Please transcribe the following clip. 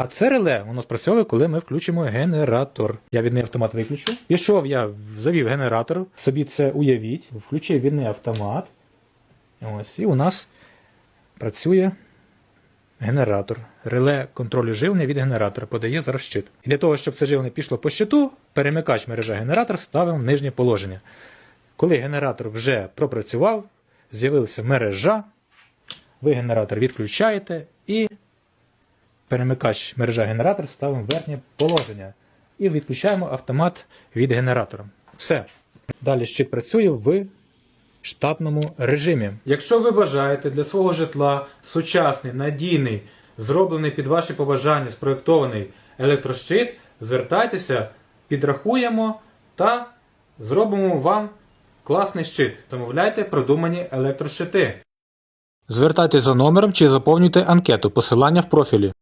А це реле воно спрацьовує, коли ми включимо генератор. Я відний автомат виключу. Пішов, я завів генератор, собі це уявіть, включив відний автомат. Ось, і у нас працює генератор. Реле контролю живлення від генератора подає зараз щит. І для того, щоб це живлення пішло по щиту, перемикач мережа генератор ставимо в нижнє положення. Коли генератор вже пропрацював, з'явилася мережа, ви генератор відключаєте і перемикач мережа генератор ставимо верхнє положення. І відключаємо автомат від генератора. Все. Далі щит працює в штатному режимі. Якщо ви бажаєте для свого житла сучасний, надійний, зроблений під ваші побажання, спроєктований електрощит, звертайтеся, підрахуємо та зробимо вам класний щит. Замовляйте продумані електрощити. Звертайтеся за номером чи заповнюйте анкету, посилання в профілі.